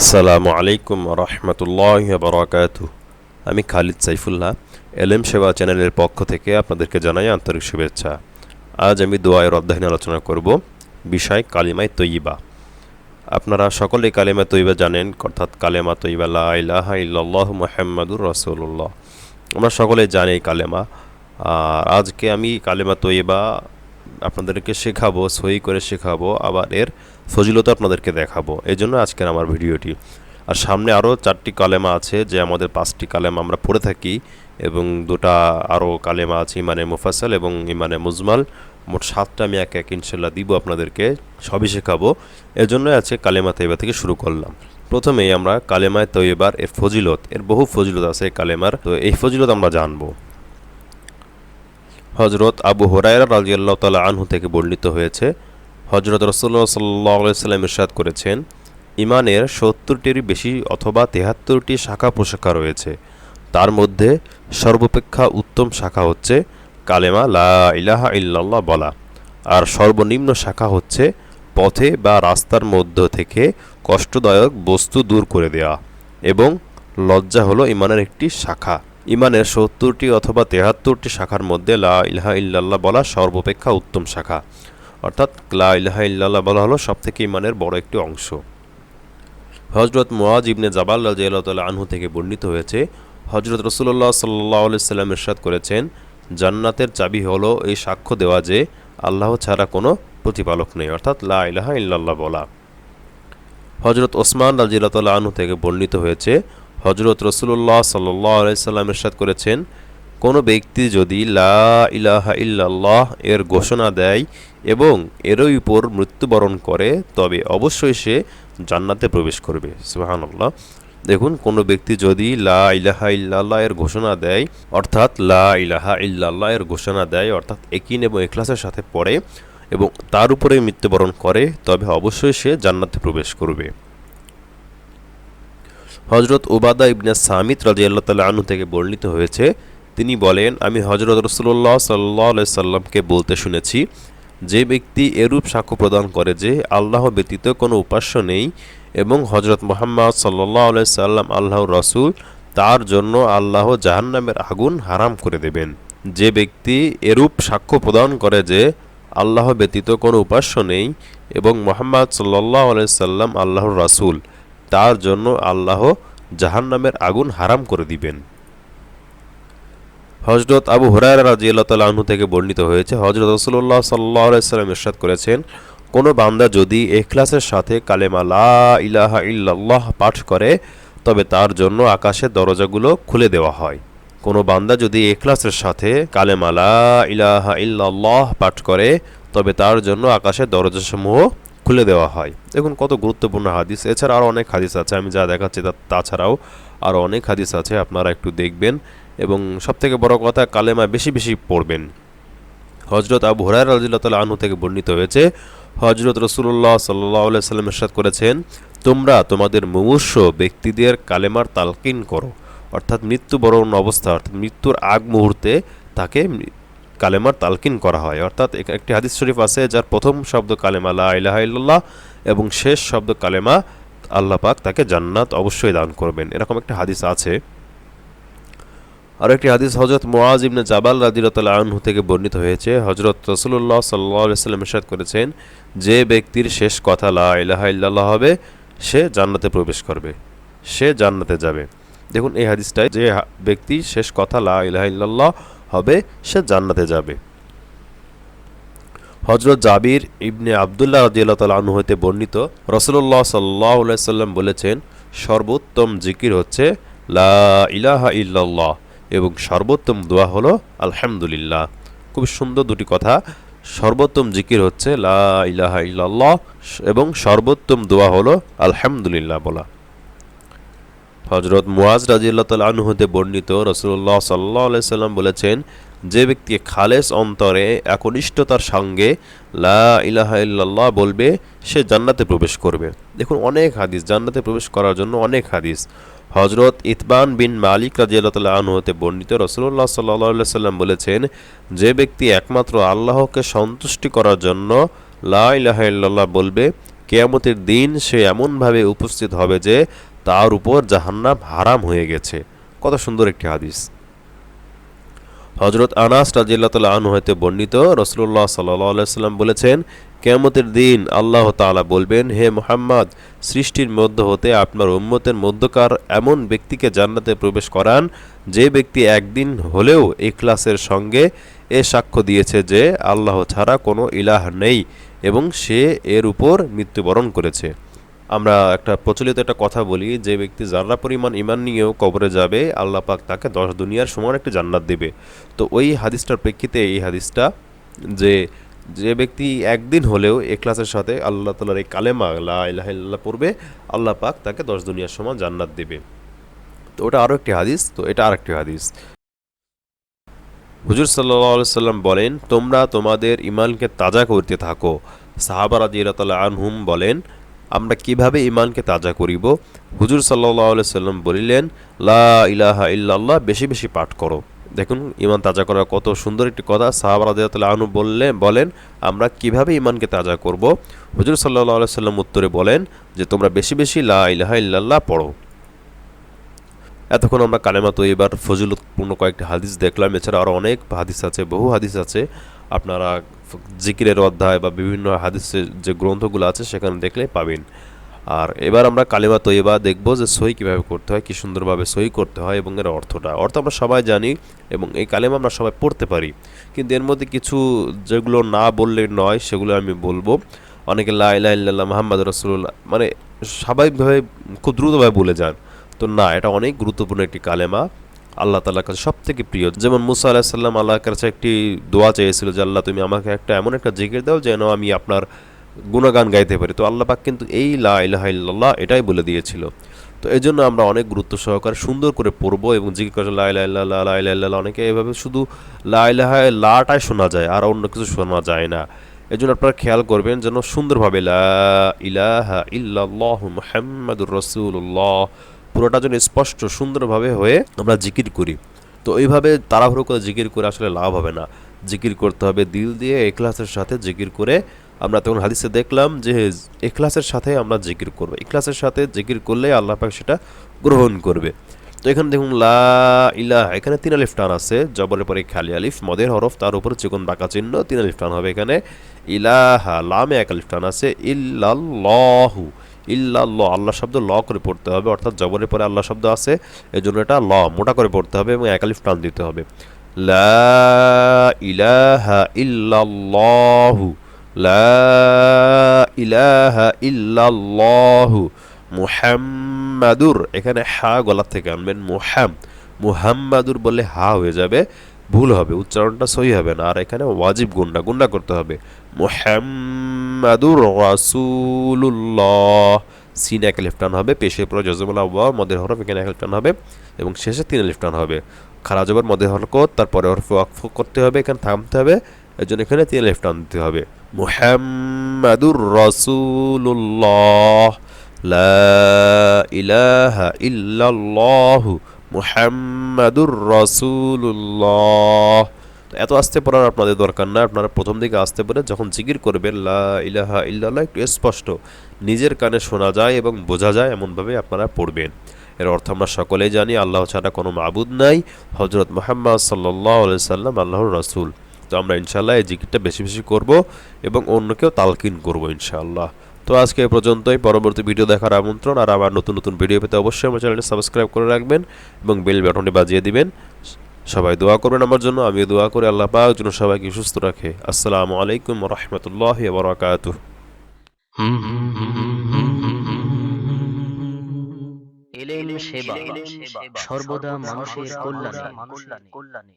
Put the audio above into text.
আসসালামু আলাইকুম রহমতুল্লাহ বরকাত আমি খালিদ সাইফুল্লাহ, এলএম সেবা চ্যানেলের পক্ষ থেকে আপনাদেরকে জানাই আন্তরিক শুভেচ্ছা। আজ আমি দোয়ায়ের অধ্যয়ন আলোচনা করব বিষয় কালিমাই তৈবা আপনারা সকলে কালিমা তৈবা জানেন, অর্থাৎ কালেমা তৈবা লা ইলাহা ইল্লাল্লাহ মুহাম্মাদুর রাসূলুল্লাহ। আমরা সকলে জানি কালেমা। আর আজকে আমি কালেমা তৈবা আপনাদেরকে শেখাবো, সহি করে শেখাবো, আবার এর ফজিলত আপনাদেরকে দেখাবো। এই জন্য আজকের আমার ভিডিওটি। আর সামনে আরও চারটি কালেমা আছে, যে আমাদের পাঁচটি কালেমা আমরা পড়ে থাকি এবং দুটা আরও কালেমা আছে, ইমানে মুফাসাল এবং ইমানে মুজমাল। মোট সাতটা আমি এক এক ইনশাল্লাহ দিব আপনাদেরকে, সবই শেখাবো। এজন্য আছে কালেমা তৈবা থেকে শুরু করলাম। প্রথমেই আমরা কালেমায় তৈবার, এর ফজিলত, এর বহু ফজিলত আছে এই কালেমার। তো এই ফজিলত আমরা জানব। হজরত আবু হরাইরা রাজিয়াল্লাহ তালা আনহু থেকে বর্ণিত হয়েছে হজরত রসুল্লাহ সাল্লাহ সাল্লাম ইরশাদ করেছেন, ইমানের সত্তরটির বেশি অথবা তেহাত্তরটি শাখা প্রশাখা রয়েছে। তার মধ্যে সর্বাপেক্ষা উত্তম শাখা হচ্ছে কালেমা লা ইলাহা ইল্লাল্লাহ বলা। আর সর্বনিম্ন শাখা হচ্ছে পথে বা রাস্তার মধ্য থেকে কষ্টদায়ক বস্তু দূর করে দেওয়া এবং লজ্জা হলো ইমানের একটি শাখা। ইমানের সত্তরটি অথবা তেহাত্তরটি শাখার মধ্যে লা ইলাহা ইল্লাল্লাহ বলা সর্বাপেক্ষা উত্তম শাখা। অর্থাৎ লা ইলাহা ইল্লাল্লাহ বলা হলো সবথেকে ইমানের বড় একটি অংশ। হজরত মোয়াজ ইবনে জাবাল রাজিয়াল্লাহ আনহু থেকে বর্ণিত হয়েছে হজরত রসুল্লাহ সাল্লাহ সাল্লাম ইরশাদ করেছেন, জান্নাতের চাবি হলো এই সাক্ষ্য দেওয়া যে আল্লাহ ছাড়া কোনো প্রতিপালক নেই, অর্থাৎ লা ইলাহা ইল্লাল্লাহ বলা। হজরত ওসমান রাজিয়াল্লাহ আনহু থেকে বর্ণিত হয়েছে হজরত রসুল্লাহ সাল্লাহ সাল্লাম ইরশাদ করেছেন, কোনো ব্যক্তি যদি লা ইলাহা ইল্লাল্লাহ এর ঘোষণা দেয় এবং এরই উপর মৃত্যুবরণ করে, তবে অবশ্যই সে জান্নাতে প্রবেশ করবে। সুহানাল্লাহ দেখুন, কোনো ব্যক্তি যদি লা ইলাহা ইল্লাল্লাহ এর ঘোষণা দেয়, অর্থাৎ লা ইলাহা ইল্লাল্লাহ এর ঘোষণা দেয়, অর্থাৎ একিন এবং এখলাসের সাথে পড়ে এবং তার উপরে মৃত্যুবরণ করে, তবে অবশ্যই সে জান্নাতে প্রবেশ করবে। হজরত ওবাদা ইবনে সামিত রাজিয়াল্লাহ তাল্লাহ আনু থেকে বর্ণিত হয়েছে, তিনি বলেন, আমি হজরত রসুল্লাহ সাল্লাহ সাল্লামকে বলতে শুনেছি যে ব্যক্তি এরূপ সাক্ষ্য প্রদান করে যে আল্লাহ ব্যতীত কোনো উপাস্য নেই এবং হজরত মোহাম্মদ সাল্লাহ সাল্লাম আল্লাহ রসুল, তার জন্য আল্লাহ জাহান্নামের আগুন হারাম করে দেবেন। যে ব্যক্তি এরূপ সাক্ষ্য প্রদান করে যে আল্লাহ ব্যতীত কোনো উপাস্য নেই এবং মোহাম্মদ সাল্লাহ সাল্লাম আল্লাহর রাসুল, তার জন্য আল্লাহ জাহান্নামের আগুন হারাম করে দিবেন। হজরত আবু হরার রাজিয়াল্লাহ থেকে বর্ণিত হয়েছে হজরত রসুল্লাহ সাল্লাহ সাল্লাম ইরশাদ করেছেন, কোনো বান্দা যদি এখলাসের সাথে কালেমা ইলাহা ইল্লাল্লাহ পাঠ করে, তবে তার জন্য আকাশের দরজাগুলো খুলে দেওয়া হয়। কোনো বান্দা যদি এখলাসের সাথে কালেমা লা ইলাহা ইল্লাল্লাহ পাঠ করে, তবে তার জন্য আকাশের দরজাসমূহ খুলে দেওয়া হয়। দেখুন কত গুরুত্বপূর্ণ হাদিস। এছাড়া আরও অনেক হাদিস আছে, আমি যা দেখাচ্ছি তাছাড়াও আরও অনেক হাদিস আছে, আপনারা একটু দেখবেন। এবং সবথেকে বড় কথা কালেমা বেশি বেশি পড়বেন। হজরত আবু হরাই রাজিল্লা আনহু থেকে বর্ণিত হয়েছে হজরত রসুল্লাহ সাল্লাহ সাল্লাম করেছেন, তোমরা তোমাদের মুমূর্ষ ব্যক্তিদের কালেমার তালকিন করো। অর্থাৎ মৃত্যুবরণ অবস্থা, অর্থাৎ মৃত্যুর আগ মুহূর্তে তাকে কালেমার তালকিন করা হয়। অর্থাৎ একটি হাদিস শরীফ আছে যার প্রথম শব্দ কালেমা লা ইলাহা এবং শেষ শব্দ কালেমা আল্লাহ পাক তাকে জান্নাত অবশ্যই দান করবেন। এরকম একটা হাদিস আছে। আর একটি হাদিস হজরত মোয়াজ ইবনে জাবাল রাদিরতাল্লাহ আনহু থেকে বর্ণিত হয়েছে হজরত রসুল্লাহ সাল্লাহ সাল্লাম ইরশাদ করেছেন, যে ব্যক্তির শেষ কথা লা ইলাহা ইল্লাল্লাহ হবে, সে জান্নাতে প্রবেশ করবে, সে জান্নাতে যাবে। দেখুন এই হাদিসটায়, যে ব্যক্তি শেষ কথা লা ইলাহা ইল্লাল্লাহ হবে, সে জান্নাতে যাবে। হজরত জাবির ইবনে আবদুল্লাহ রাজিয়াল্লাহ তাল আনহু হইতে বর্ণিত রসুল্লাহ সাল্লাহ সাল্লাম বলেছেন, সর্বোত্তম জিকির হচ্ছে, লা ইলাহা ইল্লাল্লাহ। এবং সর্বোত্তম দোয়া হলো, আলহামদুলিল্লাহ। খুব সুন্দর দুটি কথা। সর্বোত্তম জিকির হচ্ছে, লা ইলাহা ইল্লাল্লাহ, এবং সর্বোত্তম দোয়া হলো, আলহামদুলিল্লাহ বলা। হজরত মুয়াজ রাজিয়াল্লাহ তাল আনহুতে বর্ণিত রসুল্লাহ সাল্লাহ সাল্লাম বলেছেন, যে ব্যক্তি খালেস অন্তরে একনিষ্ঠতার সঙ্গে লা ইলাহা ইল্লাল্লাহ বলবে, সে জান্নাতে প্রবেশ করবে। দেখুন, অনেক হাদিস, জান্নাতে প্রবেশ করার জন্য অনেক হাদিস। হজরত ইতবান বিন মালিক রাজিয়াল্লাহ বর্ণিত রসুল্লাহ সাল্লাহ সাল্লাম বলেছেন, যে ব্যক্তি একমাত্র আল্লাহকে সন্তুষ্টি করার জন্য লা ইলাহা ইল্লাল্লাহ বলবে, কেয়ামতের দিন সে এমনভাবে উপস্থিত হবে যে তার উপর জাহান্নাম হারাম হয়ে গেছে। কত সুন্দর একটি হাদিস। হজরত আনাস রাজিল্লাহ আনু হইতে বর্ণিত রসুল্লাহ সাল্লাম বলেছেন কেয়ামতের দিন আল্লাহ তাআলা বলবেন, হে মোহাম্মদ, সৃষ্টির মধ্য হতে আপনার উম্মতের মধ্যকার এমন ব্যক্তিকে জান্নাতে প্রবেশ করান, যে ব্যক্তি একদিন হলেও ইখলাসের সঙ্গে এ সাক্ষ্য দিয়েছে যে আল্লাহ ছাড়া কোনো ইলাহ নেই এবং সে এর উপর মৃত্যুবরণ করেছে। আমরা একটা প্রচলিত একটা কথা বলি, যে ব্যক্তি যারা পরিমাণ ইমান নিয়েও কবরে যাবে, আল্লাহ পাক তাকে দশ দুনিয়ার সমান একটি জান্নাত দেবে। তো ওই হাদিসটার প্রেক্ষিতে এই হাদিসটা যে যে ব্যক্তি একদিন হলেও এক্লাসের সাথে আল্লাহ তালার এই কালেমা, লা ইলাহা পড়বে, আল্লাহ পাক তাকে দশ দুনিয়ার সমান জান্নাত দেবে। তো ওটা আরও একটি হাদিস, তো এটা আরেকটি হাদিস। হুজুর সাল্লাহ সাল্লাম বলেন, তোমরা তোমাদের ইমানকে তাজা করতে থাকো। সাহাবা রাজিয়াল্লাহ আনহুম বলেন, আমরা কীভাবে ইমানকে তাজা করিব? হুজুর সাল্লাহ সাল্লাম বলিলেন, লা ইলাহা ইল্লাল্লাহ, বেশি বেশি পাঠ করো। দেখুন ইমান তাজা করার কত সুন্দর একটি কথা সাহাবা আনহু বললেন বলেন, আমরা কীভাবে ইমানকে তাজা করব? হুজুর সাল্লাহ সাল্লাম উত্তরে বলেন যে, তোমরা বেশি বেশি লা ইলাহা পড়ো। এতক্ষণ আমরা কালেমা তো এবার ফজিলতপূর্ণ কয়েকটি হাদিস দেখলাম। এছাড়া আরও অনেক হাদিস আছে, বহু হাদিস আছে। আপনারা জিকিরের অধ্যায় বা বিভিন্ন হাদিসের যে গ্রন্থগুলো আছে, সেখানে দেখলে পাবেন। আর এবার আমরা কালেমা তৈবা দেখব যে সই কীভাবে করতে হয়, কী সুন্দরভাবে সই করতে হয় এবং এর অর্থটা। অর্থ আমরা সবাই জানি এবং এই কালেমা আমরা সবাই পড়তে পারি। কিন্তু এর মধ্যে কিছু যেগুলো না বললে নয়, সেগুলো আমি বলব। অনেকে লা ইলাহা ইল্লাল্লাহ মোহাম্মদ রসুল্লাহ মানে স্বাভাবিকভাবে খুব দ্রুতভাবে বলে যান। তো না, এটা অনেক গুরুত্বপূর্ণ একটি কালেমা। আল্লাহ তালার কাছে সব থেকে প্রিয়। যেমন মুসা আলাহিসাল্লাম আল্লাহর কাছে একটি দোয়া চেয়েছিল যে, আল্লাহ, তুমি আমাকে একটা এমন একটা জিকির দাও যেন আমি আপনার গুণগান গাইতে পারি। তো আল্লাহ পাক কিন্তু এই লা ইলাহা ইল্লাল্লাহ এটাই বলে দিয়েছিল। তো এই জন্য আমরা অনেক গুরুত্ব সহকারে সুন্দর করে পড়ব এবং জিজ্ঞেস করে লা ইলাহা ইল্লাল্লাহ, লা ইলাহা ইল্লাল্লাহ অনেকে এভাবে শুধু লা ইলাহা লাটাই শোনা যায় আর অন্য কিছু শোনা যায় না। এই জন্য আপনারা খেয়াল করবেন যেন সুন্দরভাবে লা ইলাহা ইল্লাল্লাহ মুহাম্মাদুর রাসূলুল্লাহ পুরোটা যেন স্পষ্ট সুন্দরভাবে হয়ে আমরা জিকির করি। তো এইভাবে তাড়াহুড়ো করে জিকির করে আসলে লাভ হবে না। জিকির করতে হবে দিল দিয়ে, এখলাসের সাথে জিকির করে আমরা তখন হাদিসে দেখলাম যে এখলাসের সাথে আমরা জিকির করব। এখলাসের সাথে জিকির করলে আল্লাহ পাক সেটা গ্রহণ করবে। তো এখানে দেখুন, লা ইলাহ, এখানে তিন আলিফ টান আছে। জবরের পরে খালি আলিফ, মদের হরফ, তার উপরে চিকন বাঁকা চিহ্ন, তিন আলিফ টান হবে এখানে। ইলাহা, লামে এক আলিফ টান আছে। ইল্লাল্লাহু, ইল্লাল্লাহ, আল্লাহ শব্দ ল করে পড়তে হবে, অর্থাৎ জবরের পরে আল্লাহ শব্দ আছে। এই জন্য এটা ল, মোটা করে পড়তে হবে এবং একালিফ টান দিতে হবে। লা ইলাহা ইল্লাল্লাহু লা মুহাম্মাদুর। এখানে হা গলা থেকে আনবেন মুহাম। মুহাম্মাদুর বলে হা হয়ে যাবে, ভুল হবে, উচ্চারণটা সহি হবে না। আর এখানে ওয়াজিব গুন্ডা গুন্ডা করতে হবে। মুহাম্মাদুর রাসূলুল্লাহ। সিন এক লিফটান হবে পেশের পরে জজমুল্লাহ ওয়া মদের হরফ এখানে এক লিফটান হবে, এবং শেষে তিন লিফটান হবে। খারা জবর মদের হরকত তারপরে হরফ ওয়াকফ করতে হবে, এখানে থামতে হবে, এর জন্য এখানে তিন লিফটান দিতে হবে। মুহাম্মাদুর রাসূলুল্লাহ, লা ইলাহা ইল্লাল্লাহু মুহাম্মাদুর রাসূলুল্লাহ। এত আসতে পড়ার আপনাদের দরকার না, আপনারা প্রথম দিকে আসতে পারে যখন জিকির করবেন, লা ইলাহা ইল্লাল্লাহ, একটু স্পষ্ট, নিজের কানে শোনা যায় এবং বোঝা যায় এমনভাবে আপনারা পড়বেন। এর অর্থ আমরা সকলেই জানি, আল্লাহ ছাড়া কোনো মাবুদ নাই হজরত মোহাম্মদ সাল্লাহ সাল্লাম আল্লাহর রাসূল। তো আমরা ইনশাল্লাহ এই জিকিরটা বেশি বেশি করব এবং অন্যকেও তালকিন করব ইনশাআল্লাহ। তো আজকে এ পর্যন্তই। পরবর্তী ভিডিও দেখার আমন্ত্রণ আর আমার নতুন নতুন ভিডিও পেতে অবশ্যই আমার চ্যানেলটি সাবস্ক্রাইব করে রাখবেন এবং বেল বাটনটি বাজিয়ে দিবেন। সবাই দোয়া করবেন আমার জন্য। আমিও দোয়া করে আল্লাহ পাক যেন সবাইকে সুস্থ রাখে। আসসালামু আলাইকুম রহমতুল্লাহ বরাকাত এলেন সেবা, সর্বদা মানুষের কল্যাণে।